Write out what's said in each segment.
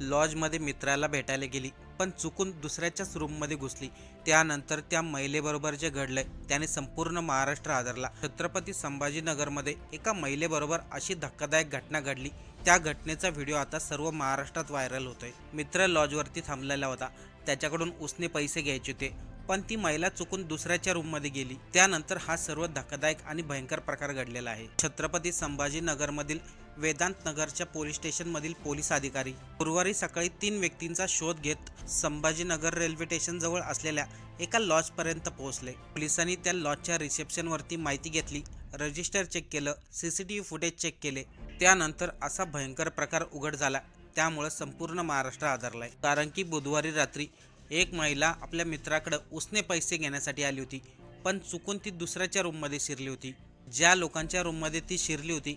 लॉजमध्ये मित्राला भेटायला गेली पण चुकून दुसऱ्याच्याच रूममध्ये घुसली. त्यानंतर त्या महिलेबरोबर जे घडलंय त्याने संपूर्ण महाराष्ट्र आदरला. छत्रपती संभाजीनगरमध्ये एका महिलेबरोबर अशी धक्कादायक घटना घडली. त्या घटनेचा व्हिडिओ आता सर्व महाराष्ट्रात व्हायरल होतोय. मित्र लॉजवरती थांबलेला होता. त्याच्याकडून उसने पैसे घ्यायचे होते पण ती महिला चुकून दुसऱ्याच्या रूममध्ये गेली. त्यानंतर हा सर्व धक्कादायक आणि भयंकर प्रकार घडलेला आहे. छत्रपती संभाजीनगरमधील वेदांत नगरच्या पोलीस स्टेशनमधील पोलीस अधिकारी. गुरुवारी सकाळी तीन व्यक्तींचा शोध घेत संभाजीनगर रेल्वे स्टेशन जवळ असलेल्या एका लॉजपर्यंत पोहोचले. पोलिसांनी त्या लॉजच्या रिसेप्शनवरती माहिती घेतली रजिस्टर चेक केलं सीसीटीव्ही फुटेज चेक केले. त्यानंतर असा भयंकर प्रकार उघड झाला त्यामुळं संपूर्ण महाराष्ट्र आधारलाय. कारण की बुधवारी रात्री एक महिला आपल्या मित्राकडे उसने पैसे घेण्यासाठी आली होती पण चुकून ती दुसऱ्याच्या रूममध्ये शिरली होती. ज्या लोकांच्या रूममध्ये ती शिरली होती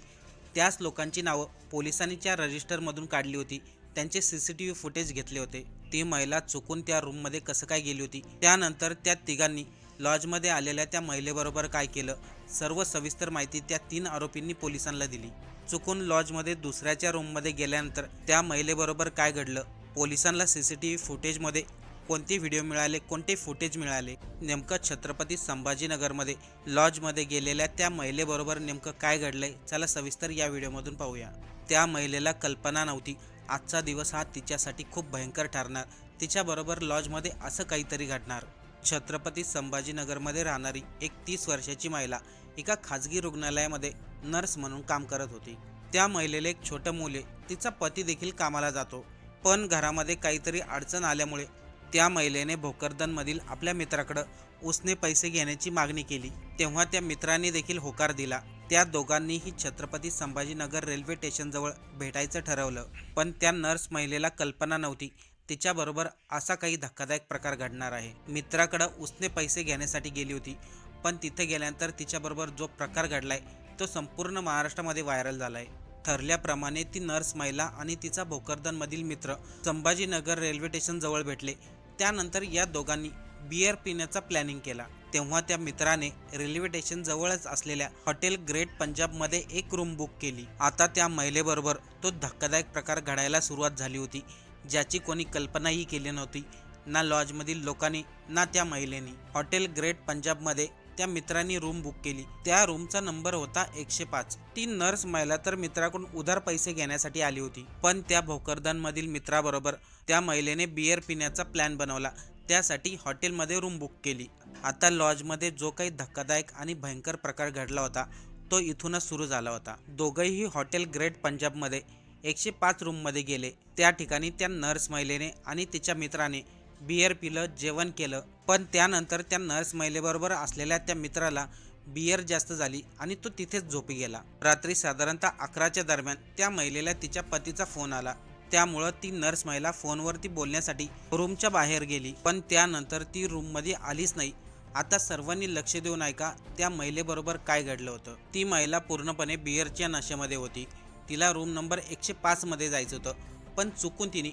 त्याच लोकांची नावं पोलिसांनी त्या रजिस्टरमधून काढली होती. त्यांचे C C T V footage घेतले होते. ती महिला चुकून त्या रूममध्ये कसं काय गेली होती? त्यानंतर त्या तिघांनी लॉजमध्ये आलेल्या त्या महिलेबरोबर काय केलं? सर्व सविस्तर माहिती त्या तीन आरोपींनी पोलिसांना दिली. चुकून लॉजमध्ये दुसऱ्याच्या रूममध्ये गेल्यानंतर त्या महिलेबरोबर काय घडलं? पोलिसांना सी सी टी व्ही फुटेजमध्ये कोणते व्हिडिओ मिळाले कोणते फुटेज मिळाले नेमकं छत्रपती संभाजीनगरमध्ये लॉजमध्ये गेलेल्या त्या महिलेबरोबर नेमकं काय घडलंय चला सविस्तर या व्हिडिओमधून पाहूया. त्या महिलेला कल्पना नव्हती. आजचा दिवस हा तिच्यासाठी खूप भयंकर ठरणार. तिच्याबरोबर लॉजमध्ये असं काहीतरी घडणार. छत्रपती संभाजीनगरमध्ये राहणारी एक तीस वर्षाची महिला एका खाजगी रुग्णालयामध्ये नर्स म्हणून काम करत होती. त्या महिलेला एक छोटं मुले तिचा पती देखील कामाला जातो. पण घरामध्ये काहीतरी अडचण आल्यामुळे त्या महिलेने भोकरदनमधील आपल्या मित्राकडं उसने पैसे घेण्याची मागणी केली. तेव्हा त्या मित्राने देखील होकार दिला. त्या दोघांनीही छत्रपती संभाजीनगर रेल्वे स्टेशनजवळ भेटायचं ठरवलं. पण त्या नर्स महिलेला कल्पना नव्हती. तिच्याबरोबर असा काही धक्कादायक प्रकार घडणार आहे. मित्राकडं उसने पैसे घेण्यासाठी गेली होती. पण तिथे गेल्यानंतर तिच्याबरोबर जो प्रकार घडलाय तो संपूर्ण महाराष्ट्रामध्ये व्हायरल झालाय. ठरल्याप्रमाणे ती नर्स महिला आणि तिचा भोकरदनमधील मित्र संभाजीनगर रेल्वे स्टेशनजवळ भेटले. त्यानंतर या दोघांनी बियर पिण्याचा प्लॅनिंग केला. तेव्हा त्या मित्राने रेल्वे स्टेशन जवळच असलेल्या हॉटेल ग्रेट पंजाबमध्ये एक रूम बुक केली. आता त्या महिलेबरोबर तो धक्कादायक प्रकार घडायला सुरुवात झाली होती ज्याची कोणी कल्पनाही केली नव्हती ना लॉजमधील लोकांनी ना त्या महिलेनी. हॉटेल ग्रेट पंजाबमध्ये त्या मित्रांनी रूम बुक केली. त्या रूमचा नंबर होता एकशे पाच. ती नर्स महिला तर मित्राकडून उधार पैसे घेण्यासाठी आली होती. पण त्या भोकरदनमधील मित्राबरोबर त्या महिलेने बियर पिण्याचा प्लॅन बनवला. त्यासाठी हॉटेलमध्ये रूम बुक केली. आता लॉजमध्ये जो काही धक्कादायक आणि भयंकर प्रकार घडला होता तो इथूनच सुरू झाला होता. दोघंही हॉटेल ग्रेट पंजाबमध्ये एकशे पाच रूममध्ये गेले. त्या ठिकाणी त्या नर्स महिलेने आणि तिच्या मित्राने बियर पिलं जेवण केलं पण त्यानंतर त्या नर्स महिलेबरोबर असलेल्या त्या मित्राला बियर जास्त झाली आणि तो तिथेच झोपी गेला. रात्री साधारणतः अकराच्या दरम्यान त्या महिलेला तिच्या पतीचा फोन आला. त्यामुळं ती नर्स महिला फोनवरती बोलण्यासाठी रूमच्या बाहेर गेली. पण त्यानंतर ती रूममध्ये आलीच नाही. आता सर्वांनी लक्ष देऊन ऐका त्या महिलेबरोबर काय घडलं होतं? ती महिला पूर्णपणे बियरच्या नशेमध्ये होती. तिला रूम नंबर एकशे पाचमध्ये जायचं होतं. पण चुकून तिने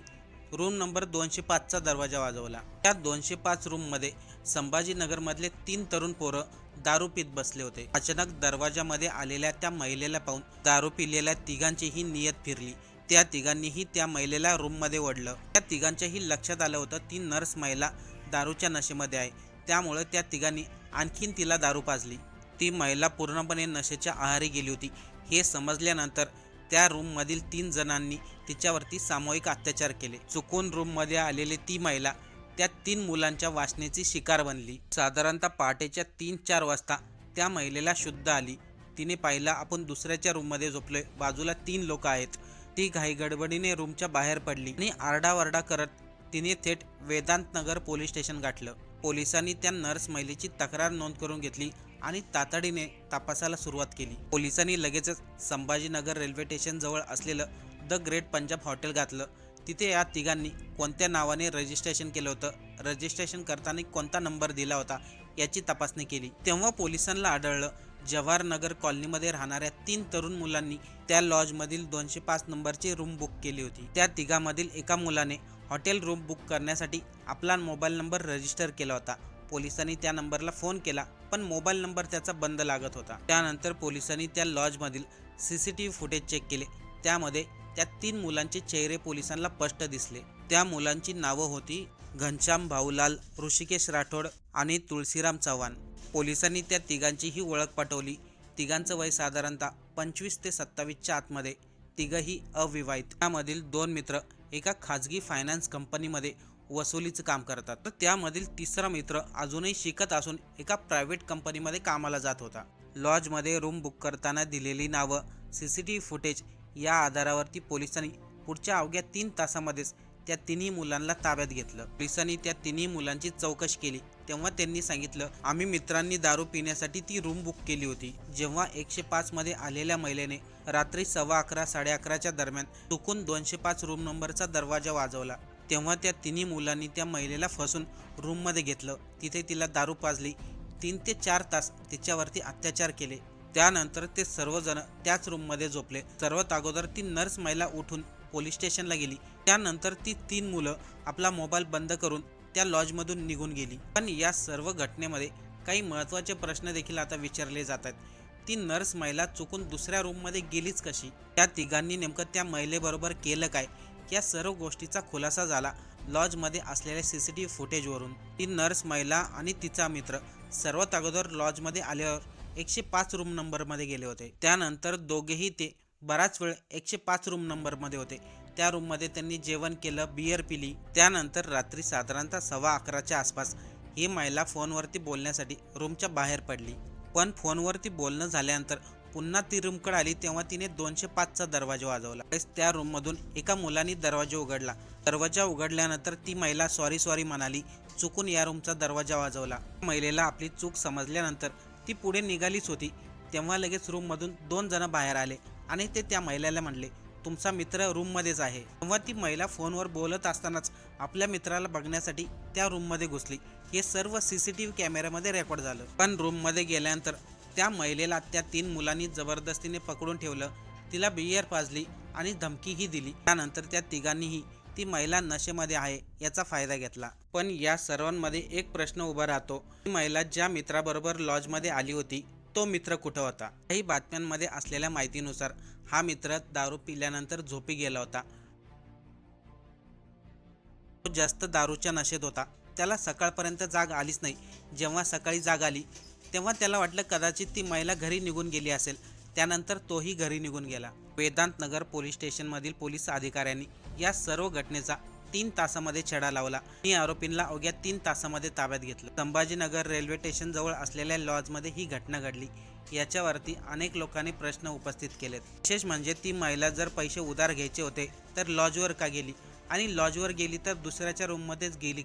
रूम नंबर दोनशे पाचचा दरवाजा वाजवला. त्या दोनशे पाच रूममध्ये संभाजीनगरमधले तीन तरुण पोरं दारू पित बसले होते. अचानक दरवाजामध्ये आलेल्या त्या महिलेला पाहून दारू पिलेल्या तिघांचीही नियत फिरली. त्या तिघांनीही त्या महिलेला रूममध्ये ओढलं. त्या तिघांच्याही लक्षात आलं होतं ती नर्स महिला दारूच्या नशेमध्ये आहे. त्यामुळं त्या तिघांनी आणखीन तिला दारू पाजली. ती महिला पूर्णपणे नशेच्या आहारी गेली होती. हे समजल्यानंतर त्या रूममधील तीन जणांनी तिच्यावरती सामूहिक अत्याचार केले. चुकून रूममध्ये आलेली ती महिला त्या तीन मुलांच्या वासनेची शिकार बनली. साधारणतः पहाटेच्या तीन चार वाजता त्या महिलेला शुद्ध आली. तिने पाहिलं आपण दुसऱ्याच्या रूममध्ये झोपलोय. बाजूला तीन लोक आहेत. ती घाई गडबडीने रूमच्या बाहेर पडली आणि आरडाओरडा करत तिने थेट वेदांत नगर पोलीस स्टेशन गाठलं. पोलिसांनी त्या नर्स महिलेची तक्रार नोंद करून घेतली. आणि तातडीने तपासाला सुरुवात केली. पोलिसांनी लगेचच संभाजीनगर रेल्वे स्टेशनजवळ असलेलं द ग्रेट पंजाब हॉटेल घातलं. तिथे या तिघांनी कोणत्या नावाने रजिस्ट्रेशन केलं होतं? रजिस्ट्रेशन करताना कोणता नंबर दिला होता? याची तपासणी केली. तेव्हा पोलिसांना आढळलं जवाहरनगर कॉलनीमध्ये राहणाऱ्या तीन तरुण मुलांनी त्या लॉजमधील दोनशे पाच नंबरची रूम बुक केली होती. त्या तिघांमधील एका मुलाने हॉटेल रूम बुक करण्यासाठी आपला मोबाईल नंबर रजिस्टर केला होता. पोलिसांनी त्या नंबरला फोन केला. पण मोबाईल नंबर त्याचा बंद लागत होता. त्यानंतर पोलिसांनी त्या लॉजमधील C C T V footage check केले. त्यामध्ये त्या तीन मुलांचे चेहरे पोलिसांना स्पष्ट दिसले. त्या मुलांची नावं होती घनश्याम भाऊलाल ऋषिकेश राठोड आणि तुळशीराम चव्हाण. पोलिसांनी त्या तिघांचीही ओळख पटवली. तिघांचं वय साधारणतः पंचवीस ते सत्तावीसच्या आतमध्ये. तिघही अविवाहित. त्यामधील दोन मित्र एका खाजगी फायनान्स कंपनीमध्ये वसुलीचं काम करतात. तर त्यामधील तिसरा मित्र अजूनही शिकत असून एका प्रायव्हेट कंपनीमध्ये कामाला जात होता. लॉजमध्ये रूम बुक करताना दिलेली नावं C C T V footage या आधारावरती पोलिसांनी पुढच्या अवघ्या तीन तासामध्येच त्या तिन्ही मुलांना ताब्यात घेतलं. पोलिसांनी त्या तिन्ही मुलांची चौकशी केली. तेव्हा त्यांनी सांगितलं आम्ही मित्रांनी दारू पिण्यासाठी ती रूम बुक केली होती. जेव्हा एकशे पाच मध्ये आलेल्या महिलेने रात्री सव्वा अकरा साडे अकराच्या दरम्यान चुकून दोनशे पाच रूम नंबरचा दरवाजा वाजवला. तेव्हा त्या तिन्ही मुलांनी त्या महिलेला फसून रूममध्ये घेतलं. तिथे तिला दारू पाजली. तीन ते चार तास तिच्यावरती अत्याचार केले. त्यानंतर ते सर्वजण त्याच रूममध्ये झोपले. सर्वात अगोदर ती नर्स महिला उठून पोलीस स्टेशनला गेली. त्यानंतर ती तीन मुलं आपला मोबाईल बंद करून त्या लॉजमधून निघून गेली. पण या सर्व घटनेमध्ये काही महत्त्वाचे प्रश्न देखील आता विचारले जात आहेत. ती नर्स महिला चुकून दुसऱ्या रूममध्ये गेलीच कशी? त्या तिघांनी नेमकं त्या महिलेबरोबर केलं काय? या सर्व गोष्टीचा खुलासा झाला. लॉजमध्ये असलेल्या सी सी टी व्ही फुटेजवरून ती नर्स महिला आणि तिचा मित्र सर्वात अगोदर लॉजमध्ये आल्यावर एकशे पाच रूम नंबरमध्ये गेले होते. त्यानंतर दोघेही ते बराच वेळ एकशे पाच रूम नंबरमध्ये होते. त्या रूममध्ये त्यांनी जेवण केलं बियर पिली. त्यानंतर रात्री साधारणतः सव्वा अकराच्या आसपास ही महिला फोनवरती बोलण्यासाठी रूमच्या बाहेर पडली. पण फोनवरती बोलणं झाल्यानंतर पुन्हा ती रूमकडे आली तेव्हा तिने दोनशे पाचचा दरवाजा वाजवला. त्या रूममधून एका मुलाने दरवाजा उघडला. दरवाजा उघडल्यानंतर ती महिला सॉरी सॉरी म्हणाली चुकून या रूमचा दरवाजा वाजवला. महिलेला आपली चूक समजल्यानंतर ती पुढे निघालीच होती. तेव्हा लगेच रूममधून दोन जण बाहेर आले आणि ते त्या महिलेला म्हणले तुमचा मित्र रूममध्येच आहे. तेव्हा ती महिला फोनवर बोलत असतानाच आपल्या मित्राला बघण्यासाठी त्या रूममध्ये घुसली. हे सर्व सी सी टी व्ही कॅमेऱ्यामध्ये रेकॉर्ड झालं. पण रूममध्ये गेल्यानंतर त्या महिलेला त्या तीन मुलांनी जबरदस्तीने पकडून ठेवलं. तिला बियर पाजली आणि धमकीही दिली. त्यानंतर त्या तिघांनीही ती महिला नशेमध्ये आहे याचा फायदा घेतला. पण या सर्वांमध्ये एक प्रश्न उभा राहतो. ती महिला ज्या मित्राबरोबर लॉजमध्ये आली होती तो मित्र कुठं होता? काही बातम्यांमध्ये असलेल्या माहितीनुसार हा मित्र दारू पिल्यानंतर झोपी गेला होता. तो जास्त दारूच्या नशेत होता. त्याला सकाळपर्यंत जाग आलीच नाही. जेव्हा सकाळी जाग आली तेव्हा त्याला वाटलं कदाचित ती महिला घरी निघून गेली असेल. त्यानंतर तोही घरी निघून गेला. वेदांत नगर पोलीस स्टेशनमधील पोलीस अधिकाऱ्यांनी या सर्व घटनेचा तीन तासामध्ये छडा लावला. आणि आरोपींना अवघ्या तीन तासामध्ये ताब्यात घेतलं. संभाजीनगर रेल्वे स्टेशन जवळ असलेल्या लॉजमध्ये ही घटना घडली. याच्यावरती अनेक लोकांनी प्रश्न उपस्थित केलेत. विशेष म्हणजे ती महिला जर पैसे उधार घ्यायचे होते तर लॉजवर का गेली? आणि लॉजवर गेली तर दुसऱ्याच्या रूममध्येच गेली